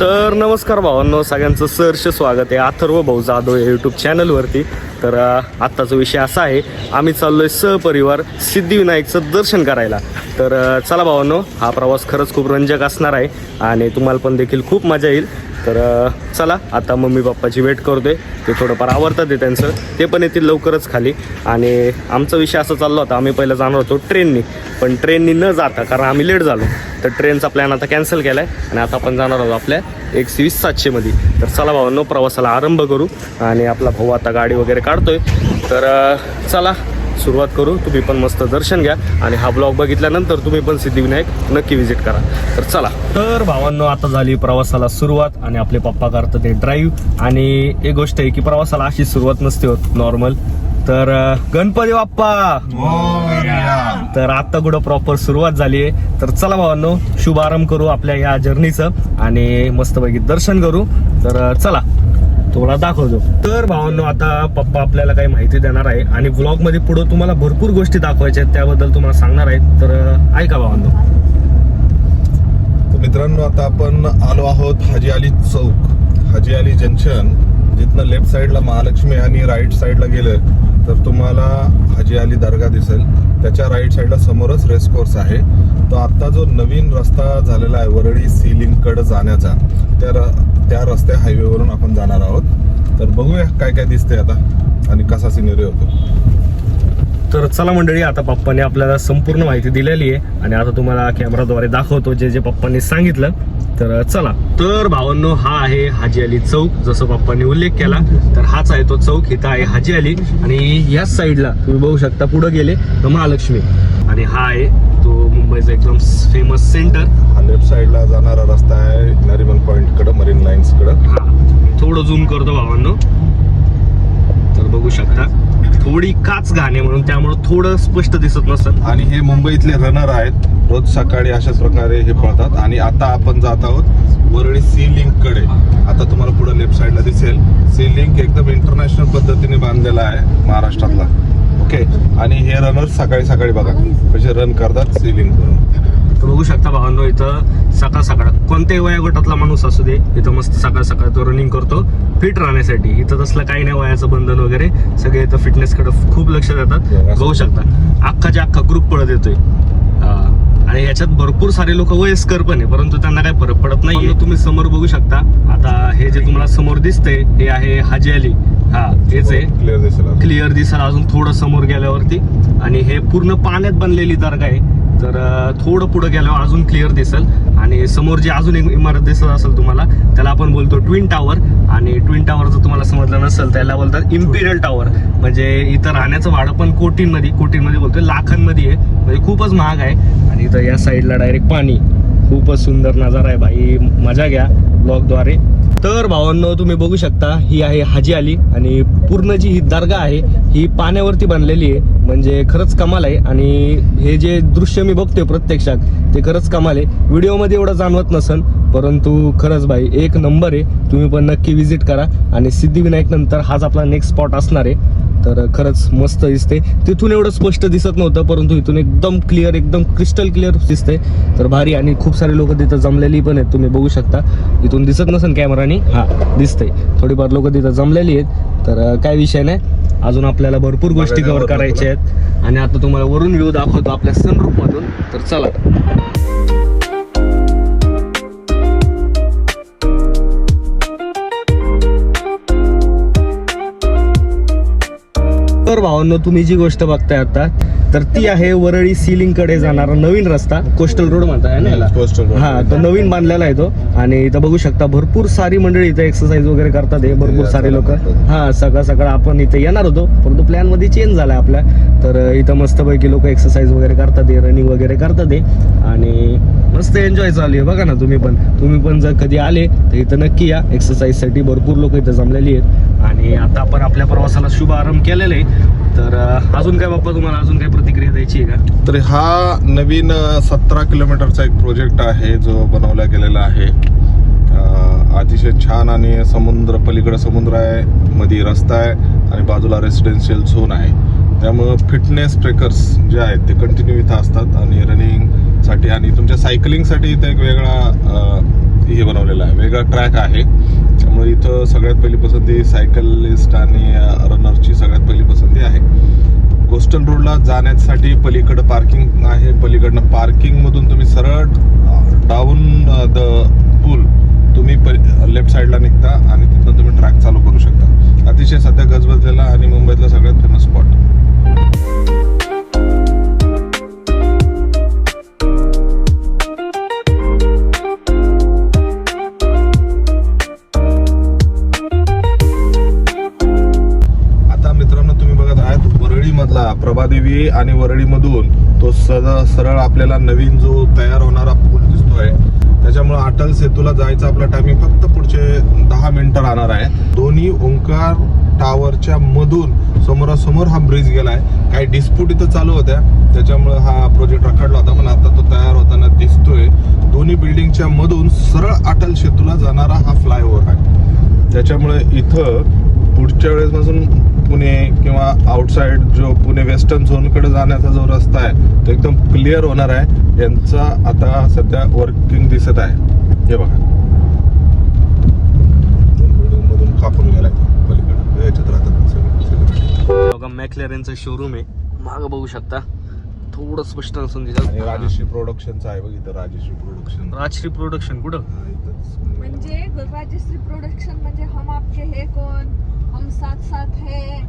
तर नमस्कार भावांनो सगळ्यांचं सहर्ष स्वागत आहे अथर्व भाऊ जाधव या यूट्यूब चॅनलवरती तर आत्ताचा विषय असा आहे आम्ही चाललोय सहपरिवार सिद्धिविनायकचं दर्शन करायला. तर चला भावांनो हा प्रवास खरंच खूप रंजक असणार आहे आणि तुम्हाला पण देखील खूप मजा येईल. तर चला आता मम्मी पप्पाची वेट करतोय. ते थोडंफार आवडतात ते त्यांचं. ते पण येतील लवकरच खाली. आणि आमचा विषय असा चालला होता आम्ही पहिलं जाणार होतो ट्रेननी. पण ट्रेननी न जाता कारण आम्ही लेट झालो तर ट्रेनचा प्लॅन आता कॅन्सल केला आहे आणि आता आपण जाणार आहोत आपल्या एकशे वीस सातशेमध्ये तर चला भावांनो प्रवासाला आरंभ करू. आणि आपला भाऊ आता गाडी वगैरे काढतोय. तर चला सुरुवात करू. तुम्ही पण मस्त दर्शन घ्या आणि हा ब्लॉग बघितल्यानंतर तुम्ही पण सिद्धिविनायक नक्की व्हिजिट करा. तर चला. तर भावांनो आता झाली प्रवासाला सुरुवात आणि आपले पप्पा करतात ते ड्राईव्ह आणि एक गोष्ट आहे की प्रवासाला अशी सुरुवात नसते होत नॉर्मल तर गणपती बाप्पा! तर आता कुठं प्रॉपर सुरुवात झाली आहे. तर चला भावांनो शुभारंभ करू आपल्या या जर्नीचं आणि मस्तपैकी दर्शन करू. तर चला. थोडा दाखवतो. तर भावांनो आता पप्पा आपल्याला काही माहिती देणार आहे आणि ब्लॉगमध्ये पुढे तुम्हाला भरपूर गोष्टी दाखवायच्या आहेत त्याबद्दल तुम्हाला सांगणार आहेत. तर ऐका भावांनो. तर मित्रांनो आता आपण आलो आहोत हाजी अली चौक. हाजी अली जंक्शन जिथनं लेफ्ट साईडला महालक्ष्मी आणि राईट साईडला गेलं तर तुम्हाला हाजी अली दर्गा दिसेल. त्याच्या राईट साईडला समोरच रेस कोर्स आहे. तो आता जो नवीन रस्ता झालेला आहे वरळी सीलिंगकडे जाण्याचा त्या त्या रस्त्या हायवेवरून आपण जाणार आहोत. तर बघूया काय काय दिसते आता आणि कसा सिनेरी होतो. तर चला मंडळी आता पप्पाने आपल्याला संपूर्ण माहिती दिलेली आहे आणि आता तुम्हाला कॅमेराद्वारे दाखवतो जे जे पप्पांनी सांगितलं. तर चला. तर भावांनो हा आहे हाजी अली चौक जसं पप्पांनी उल्लेख केला. तर हाच आहे तो चौक इथं आहे हाजी अली. आणि याच साईडला तुम्ही बघू शकता पुढे गेले तर महालक्ष्मी. आणि हा आहे तो मुंबईचा एकदम फेमस सेंटर हा लेफ्ट साईडला जाणारा रस्ता आहे नरिमन पॉइंटकडे मरीन लाईन्सकडे. हा. थोडं झूम करतो भावांनो. तर बघू शकता थोडी काच घाणे म्हणून त्यामुळे थोडं स्पष्ट दिसत नसतं आणि हे मुंबईतले रनर आहेत रोज सकाळी अशाच प्रकारे हे पळतात. आणि आता आपण जात आहोत वरळी सी लिंककडे. आता तुम्हाला पुढे लेफ्ट साईडला दिसेल. सी लिंक एकदम इंटरनॅशनल पद्धतीने बांधलेला आहे महाराष्ट्रातला. ओके. आणि हे रनर सकाळी सकाळी बघा. कसे रन करतात सी लिंक करून. तर बघू शकता भावांनो इथं सकाळ सकाळ. कोणत्याही वयोगटातला माणूस असू दे इथं मस्त सकाळ सकाळ तो रनिंग करतो. फिट राहण्यासाठी. इथं तसलं काही नाही वयाचं बंधन वगैरे. सगळे इथं फिटनेस कडे खूप लक्ष देतात. बघू शकता. अख्खाच्या अख्खा ग्रुप पळत येतोय. याच्यात भरपूर सारे लोक वयस्कर पण आहे परंतु त्यांना काही फरक पडत नाही तुम्ही समोर बघू शकता. आता हे जे तुम्हाला समोर दिसतंय हे आहे हाजी अली. हा हेच आहे. क्लिअर दिसेल. क्लिअर दिसेल अजून थोडं समोर गेल्यावरती. आणि हे पूर्ण पाण्यात बनलेली दर्गा आहे. तर थोडं पुढं गेल्यावर अजून क्लिअर दिसेल. आणि समोर जी अजून एक इमारत दिसत असेल तुम्हाला त्याला आपण बोलतो ट्विन टावर आणि ट्विन टावर जर तुम्हाला समजलं नसेल त्याला बोलतात इम्पिरियल टावर म्हणजे इथं राहण्याचं भाडं पण कोटींमध्ये कोटींमध्ये बोलतोय लाखांमध्ये आहे. म्हणजे खूपच महाग आहे. आणि इथं या साईडला डायरेक्ट पाणी. खूपच सुंदर नजारा आहे भाई. मजा घ्या ब्लॉगद्वारे तर भावांनो तुम्ही बघू शकता ही आहे हाजी अली आणि पूर्ण जी ही दर्गा आहे ही पाण्यावरती बनलेली आहे. म्हणजे खरंच कमाल आहे. आणि हे जे दृश्य मी बघतोय प्रत्यक्षात ते खरंच कमाल आहे. व्हिडिओमध्ये एवढं जाणवत नसन परंतु खरंच भाई एक नंबर आहे. तुम्ही पण नक्की विजिट करा. आणि सिद्धिविनायक नंतर हाच आपला नेक्स्ट स्पॉट असणार आहे. तर खरंच मस्त दिसते. तिथून एवढं स्पष्ट दिसत नव्हतं परंतु इथून एकदम क्लिअर एकदम क्रिस्टल क्लिअर दिसते. तर भारी आणि खूप सारे लोक तिथं जमलेली पण आहेत तुम्ही बघू शकता. इथून दिसत नसेल कॅमेरानी हा दिसतंय. थोडीफार लोक तिथं जमलेली आहेत. तर काय विषय नाही. अजून आपल्याला भरपूर गोष्टी कव्हर करायच्या आहेत. आणि आता तुम्हाला वरून व्ह्यू दाखवतो आपल्या सनरूफ मधून. तर चला. तर भावांनो तुम्ही जी गोष्ट बघताय आता तर ती आहे वरळी सीलिंगकडे जाणारा नवीन रस्ता कोस्टल रोड म्हणताय ना याला? Coastal road. हा तो नवीन बांधलेला आहे तो. आणि इथं बघू शकता भरपूर सारी मंडळी इथं एक्सरसाइज वगैरे करतात हे भरपूर सारे लोक. हा सकाळ सकाळ आपण इथे येणार होतो परंतु प्लॅनमध्ये चेंज झालाय आपल्या तर इथं मस्तपैकी लोक एक्सरसाइज वगैरे करतात रनिंग वगैरे करतात हे. आणि मस्त एन्जॉय चालू आहे बघा ना तुम्ही पण. तुम्ही पण जर कधी आले तर इथं नक्की या. एक्सरसाइजसाठी भरपूर लोक इथं जमलेली आहेत. आणि आता आपण आपल्या प्रवासाला शुभ आरंभ केलेला आहे. तर अजून काय बाप्पा तुम्हाला अजून काय प्रतिक्रिया द्यायची आहे का? तर हा नवीन सतरा किलोमीटरचा एक प्रोजेक्ट आहे जो बनवला गेलेला आहे. अतिशय छान आणि समुद्र पलीकडे समुद्र आहे मध्ये रस्ता आहे आणि बाजूला रेसिडेन्शियल झोन आहे. त्यामुळं फिटनेस ट्रेकर्स जे आहेत ते कंटिन्यू इथं असतात आणि रनिंगसाठी आणि तुमच्या सायकलिंगसाठी इथं एक वेगळा हे बनवलेलं आहे. वेगळा ट्रॅक आहे. त्यामुळे इथं सगळ्यात पहिली पसंती सायकलिस्ट आणि रनरची सगळ्यात पहिली पसंती आहे. कोस्टल रोडला जाण्यासाठी पलीकडं पार्किंग आहे. पलीकडनं पार्किंगमधून तुम्ही सरळ डाऊन द पूल तुम्ही लेफ्ट साईडला निघता आणि तिथून तुम्ही ट्रॅक चालू करू शकता. अतिशय सध्या गजबजलेला आणि मुंबईतला सगळ्यात फेमस स्पॉट आणि वरळीमधून तो सद सरळ आपल्याला नवीन जो तयार होणारा पूल दिसतोय त्याच्यामुळे अटल सेतूला जायचा आपला टायमिंग फक्त पुढचे दहा मिनिटं राहणार आहे. दोन्ही ओंकार टावरच्या मधून समोरासमोर हा ब्रिज गेलाय. काही डिस्प्यूट इथं चालू होत्या. त्याच्यामुळे हा प्रोजेक्ट रखडला होता पण आता तो तयार होताना दिसतोय. दोन्ही बिल्डिंगच्या मधून सरळ अटल सेतूला जाणारा हा फ्लायओव्हर आहे. त्याच्यामुळे इथं पुढच्या वेळेसपासून पुणे किंवा आउटसाइड जो पुणे वेस्टर्न झोनकडे जाण्याचा जो रस्ता आहे तो एकदम क्लिअर होणार आहे. यांचा आता सध्या वर्किंग दिसत आहे. हे बघा. मधून कापून गेलाय पलीकडे. याच्यात राहतात. बघा मॅकलेरनचं शोरूम आहे. माग बघू शकता. थोडं स्पष्ट नसून आणि दिसत राजश्री प्रोडक्शनचं आहे बघ इथं राजश्री प्रोडक्शन राजश्री प्रोडक्शन कुठं? म्हणजे राजश्री प्रोडक्शन म्हणजे हम आपके हे कोण हम साथ साथ है।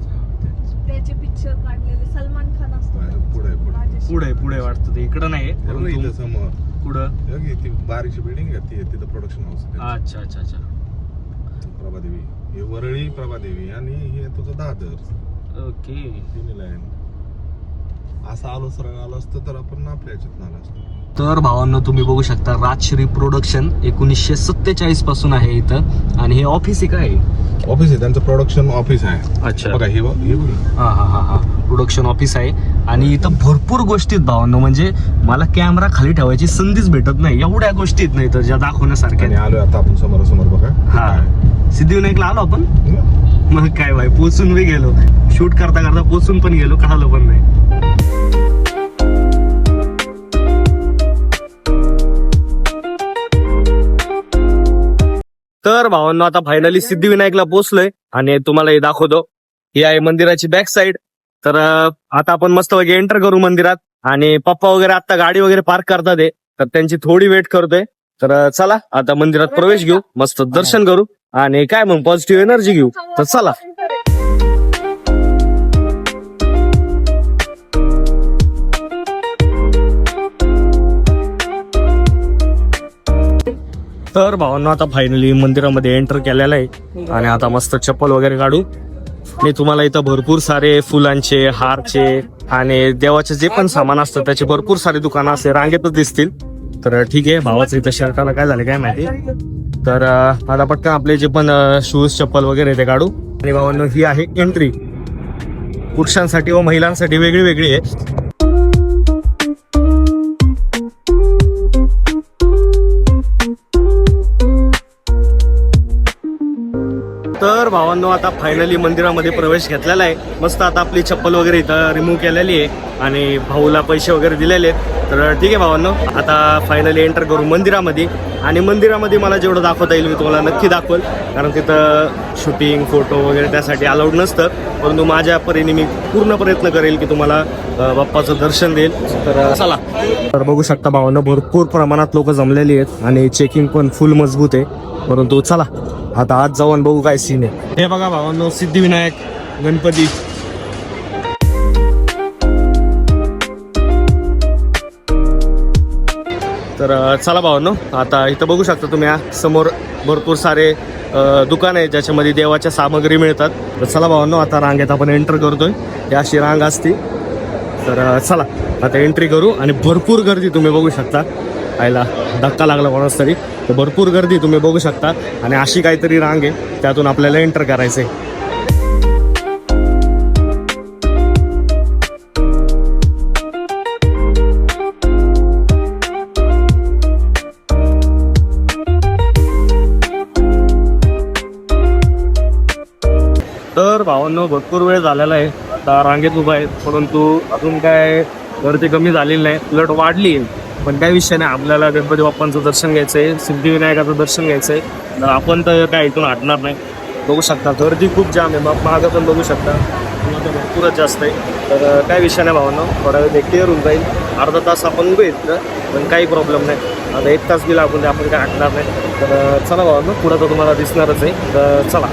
त्याचे पिक्चर काढलेले. सलमान खान असतो पुढे पुढे. पुढे पुढे वाटतं ते. इकडं नाही हे इथं समोर. कुठं? ती बारीकशी बिल्डिंग आहे ती तिथं प्रोडक्शन हाऊस अच्छा अच्छा अच्छा. प्रभादेवी. हे वरळी प्रभादेवी आणि हे तुझं दादर. ओके. तिन्ही लाईन असं आलो सरळ आलो असतं तर आपण आपल्या याच्यात आलो असतो. तर भावांनो तुम्ही बघू शकता राजश्री प्रोडक्शन एकोणीसशे सत्तेचाळीसपासून आहे इथं. आणि हे ऑफिस आहे. काय ऑफिस आहे त्यांचं प्रोडक्शन ऑफिस आहे. अच्छा. बघा हे हे हा हा हा हा. प्रोडक्शन ऑफिस आहे. आणि इथं भरपूर गोष्टी आहेत भावांनो. म्हणजे मला कॅमेरा खाली ठेवायची संधीच भेटत नाही. एवढ्या गोष्टी आहेत नाही तर ज्या दाखवण्यासारख्या. आलोय आता आपण समोरासमोर बघा. हा. सिद्धिविनायकला आलो आपण? मग काय भाई पोचून बी गेलो. शूट करता करता पोचून पण गेलो कळालं पण नाही? तर भावांनो आता फायनली सिद्धिविनायकला पोहोचलोय आणि तुम्हाला हे दाखवतो. ही आहे मंदिराची बॅक साइड तर आता आपण मस्त वगैरे एंटर करू मंदिरात. आणि पप्पा वगैरे आता गाडी वगैरे पार्क करतात आहे तर त्यांची थोडी वेट करतोय. तर चला आता मंदिरात प्रवेश घेऊ. मस्त दर्शन करू. आणि काय मग पॉझिटिव्ह एनर्जी घेऊ. तर चला. तर भावांनो आता फायनली मंदिरामध्ये एंटर केलेलं आहे. आणि आता मस्त चप्पल वगैरे काढू. मी तुम्हाला इथं भरपूर सारे फुलांचे हारचे आणि देवाचे जे पण सामान असतं त्याचे भरपूर सारे दुकानं असे रांगेतच दिसतील. तर ठीक आहे भावाचं इथं शर्टाला काय झालं काय माहिती? तर आता पटकन आपले जे पण शूज चप्पल वगैरे ते काढू. आणि भावांनो ही आहे एंट्री पुरुषांसाठी व महिलांसाठी वेगळी वेगळी आहे. तर भावांनो आता फायनली मंदिरामध्ये प्रवेश घेतलेला आहे. मस्त आता आपली चप्पल वगैरे इथं रिमूव्ह केलेली आहे आणि भाऊला पैसे वगैरे दिलेले आहेत. तर ठीक आहे भावांनो आता फायनली एंटर करू मंदिरामध्ये. आणि मंदिरामध्ये मला जेवढं दाखवता येईल मी तुम्हाला नक्की दाखवल. कारण तिथं शूटिंग फोटो वगैरे त्यासाठी अलाउड नसतं. परंतु माझ्या परीने मी पूर्ण प्रयत्न करेल की तुम्हाला बाप्पाचं दर्शन देईल. तर चला. तर बघू शकता भावांनो भरपूर प्रमाणात लोक जमलेली आहेत आणि चेकिंग पण फुल मजबूत आहे. परंतु चला आता आज जाऊन बघू काय सीन आहे. हे बघा भावांनो सिद्धिविनायक गणपती. तर चला भावांनो आता इथं बघू शकता तुम्ही समोर भरपूर सारे दुकान आहे ज्याच्यामध्ये देवाच्या सामग्री मिळतात. तर चला भावांनो आता रांगेत आपण एंटर करतोय. ही अशी रांग असती. तर चला आता एंट्री करू आणि भरपूर गर्दी तुम्ही बघू शकता. आयला धक्का लागला कोणाच तरी. तर भरपूर गर्दी तुम्ही बघू शकता. आणि अशी काहीतरी रांग आहे त्यातून आपल्याला एंटर करायचंय. तर भावांनो भरपूर वेळ झालेला आहे. आता रांगेत उभा आहे परंतु अजून काय गर्दी कमी झालेली नाही. उलट वाढली पण त्या विषय नाही. आपल्याला गणपती बाप्पांचं दर्शन घ्यायचं आहे सिद्धिविनायकाचं दर्शन घ्यायचं आहे तर आपण तर काय इथून हटणार नाही. बघू शकता गर्दी खूप जाम आहे. मग मागं पण बघू शकता. तर भरपूरच जास्त आहे. तर काय विषय नाही भावांनो. थोडा वेळ क्लिअर होऊन जाईल. अर्धा तास आपण उभे इथं, पण काही प्रॉब्लेम नाही. आता एक तास गेला आपण ते आपण काय हटणार नाही. तर चला भावांनो पुढं तर तुम्हाला दिसणारच आहे. तर चला.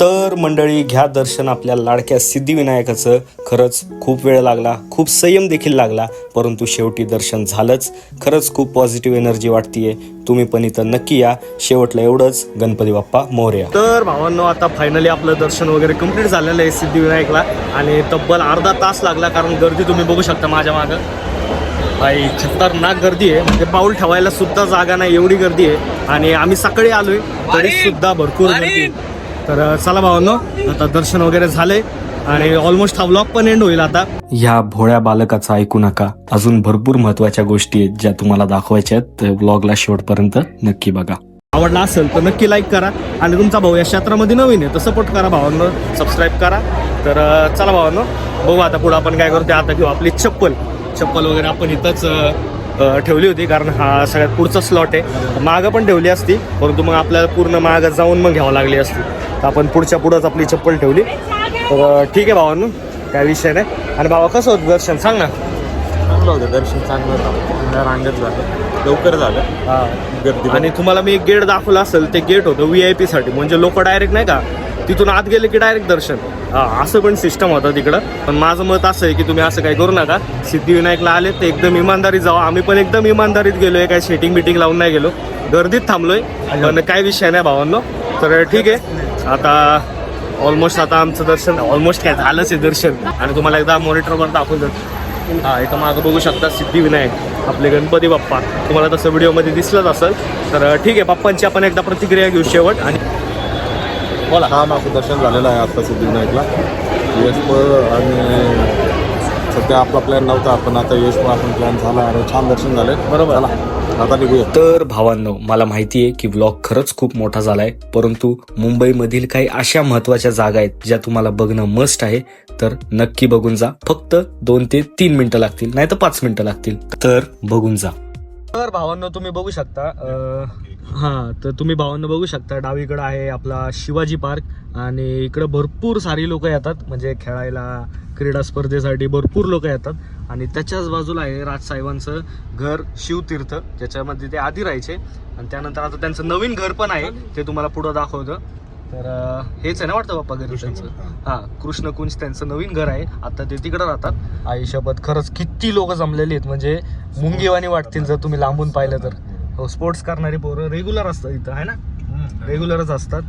तर मंडळी घ्या दर्शन आपल्या लाडक्या सिद्धिविनायकाचं. खरंच खूप वेळ लागला खूप संयम देखील लागला परंतु शेवटी दर्शन झालंच. खरंच खूप पॉझिटिव्ह एनर्जी वाटतीये. तुम्ही पण इथं नक्की या. शेवटला एवढंच. गणपती बाप्पा मौर्य. तर भावांनो आता फायनली आपलं दर्शन वगैरे कंप्लीट झालेलं आहे सिद्धिविनायकला. आणि तब्बल अर्धा तास लागला कारण गर्दी तुम्ही बघू शकता माझ्या मागं. भाई खतरनाक गर्दी आहे. म्हणजे पाऊल ठेवायला सुद्धा जागा नाही एवढी गर्दी आहे. आणि आम्ही सकाळी आलोय तरी सुद्धा भरपूर गर्दी आहे. तर चला भावांनो आता दर्शन वगैरे झाले आणि ऑलमोस्ट हा ब्लॉग पण एंड होईल आता. ह्या भोळ्या बालकाचं ऐकू नका. अजून भरपूर महत्त्वाच्या गोष्टी आहेत ज्या तुम्हाला दाखवायच्या आहेत. तर ब्लॉगला शेवटपर्यंत नक्की बघा. आवडला असेल तर नक्की लाईक करा आणि तुमचा भाऊ या क्षेत्रामध्ये नवीन आहे तर सपोर्ट करा भावांनो सबस्क्राईब करा. तर चला भावांनो बघू आता पुढे आपण काय करतो आता घेऊ आपली चप्पल. चप्पल वगैरे आपण इथंच ठेवली होती कारण हा सगळ्यात पुढचा स्लॉट आहे. मागं पण ठेवली असती परंतु मग आपल्याला पूर्ण मागं जाऊन मग घ्यावं लागली असती. तर आपण पुढच्या पुढंच आपली चप्पल ठेवली. तर ठीक आहे भावांनो काय विषय नाही. आणि भावा कसं होतं दर्शन? सांग ना. चांगलं होतं दर्शन चांगलं होतं. रांगत झालं लवकर झालं. हा. गर्दी आणि तुम्हाला मी एक गेट दाखवलं असेल ते गेट होतं व्ही आय पी साठी. म्हणजे लोक डायरेक्ट नाही का? तिथून आत गेले की डायरेक्ट दर्शन. असं पण सिस्टम होतं तिकडं. पण माझं मत असं आहे की तुम्ही असं काही करू नका. सिद्धिविनायकला आले तर एकदम इमानदारीत जाऊ आम्ही पण एकदम इमानदारीत गेलोय काय सेटिंग बिटिंग लावून नाही गेलो. गर्दीत थांबलोय पण काय विषय नाही भावांनो. तर ठीक आहे. आता ऑलमोस्ट आता आमचं दर्शन ऑलमोस्ट काय झालंच आहे दर्शन. आणि तुम्हाला एकदा मॉनिटरवर दाखवलं हा इथं मागं बघू शकता सिद्धिविनायक आपले गणपती बाप्पा. तुम्हाला तसं व्हिडिओमध्ये दिसलंच असेल. तर ठीक आहे बाप्पांची आपण एकदा प्रतिक्रिया घेऊ शेवट. आणि बोला. हा आपलं दर्शन झालेलं आहे आता सिद्धिविनायकला यश आणि सध्या आपला प्लॅन नव्हता पण आता यश आपण प्लॅन झाला आणि छान दर्शन झाले. बरोबर. चला, आता निघूया. तर भावांनो मला माहिती आहे की ब्लॉग खरंच खूप मोठा झालाय परंतु मुंबईमधील काही अशा महत्त्वाच्या जागा आहेत ज्या तुम्हाला बघणं मस्ट आहे. तर नक्की बघून जा. फक्त दोन ते तीन मिनिटं लागतील नाही तर पाच मिनिटं लागतील. तर बघून जा. तर भावांना तुम्ही बघू शकता हा तर तुम्ही भावांना बघू शकता डावीकडे आहे आपला शिवाजी पार्क आणि इकडं भरपूर सारी लोक येतात. म्हणजे खेळायला क्रीडा स्पर्धेसाठी भरपूर लोक येतात. आणि त्याच्याच बाजूला आहे राजसाहेबांचं घर शिवतीर्थ ज्याच्यामध्ये ते आधी राहायचे. आणि त्यानंतर आता त्यांचं नवीन घर पण आहे ते तुम्हाला पुढं दाखवतं. तर हेच आहे ना वाटतं बाप्पा घरी त्यांचं? हा. कृष्णकुंज त्यांचं नवीन घर आहे. आता ते तिकडे राहतात. आई शपथ खरंच किती लोक जमलेली आहेत. म्हणजे मुंगीवाणी वाटतील जर तुम्ही लांबून पाहिलं तर. हो स्पोर्ट्स करणारी पोरं रेग्युलर असतात इथं आहे ना? रेग्युलरच असतात.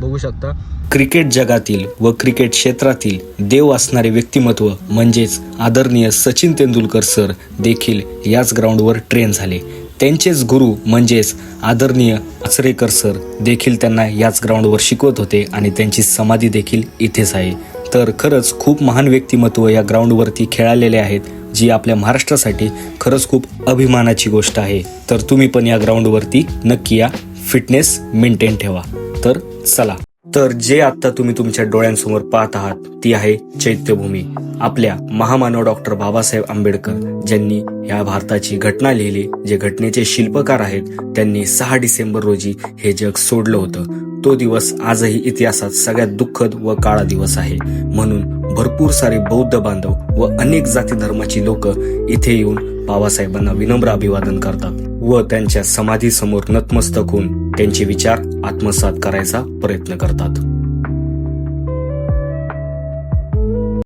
बघू शकता. क्रिकेट जगातील व क्रिकेट क्षेत्रातील देव असणारे व्यक्तिमत्व म्हणजेच आदरणीय सचिन तेंडुलकर सर देखील याच ग्राउंडवर ट्रेन झाले. त्यांचेच गुरु म्हणजेच आदरणीय आचरेकर सर देखील त्यांना याच ग्राउंडवर शिकवत होते आणि त्यांची समाधी देखील इथेच आहे. तर खरंच खूप महान व्यक्तिमत्व या ग्राउंडवरती खेळालेले आहेत जी आपल्या महाराष्ट्रासाठी खरंच खूप अभिमानाची गोष्ट आहे. तर तुम्ही पण या ग्राउंडवरती नक्की या फिटनेस मेंटेन ठेवा. तर चला. तर जे आता तुम्ही तुमच्या डोळ्यांसमोर पाहत आहात ती आहे चैत्यभूमी. आपल्या महामानव डॉक्टर बाबासाहेब आंबेडकर ज्यांनी या भारताची घटना लिहिली जे घटनेचे शिल्पकार आहेत त्यांनी सहा डिसेंबर रोजी हे जग सोडलं होतं. तो दिवस आजही इतिहासात सगळ्यात दुःखद व काळा दिवस आहे. म्हणून भरपूर सारे बौद्ध बांधव व अनेक जाती धर्माची लोक इथे येऊन बाबासाहेबांना विनम्र अभिवादन करतात. व त्यांच्या समाधीसमोर नतमस्तक होऊन त्यांचे विचार आत्मसात करायचा प्रयत्न करतात.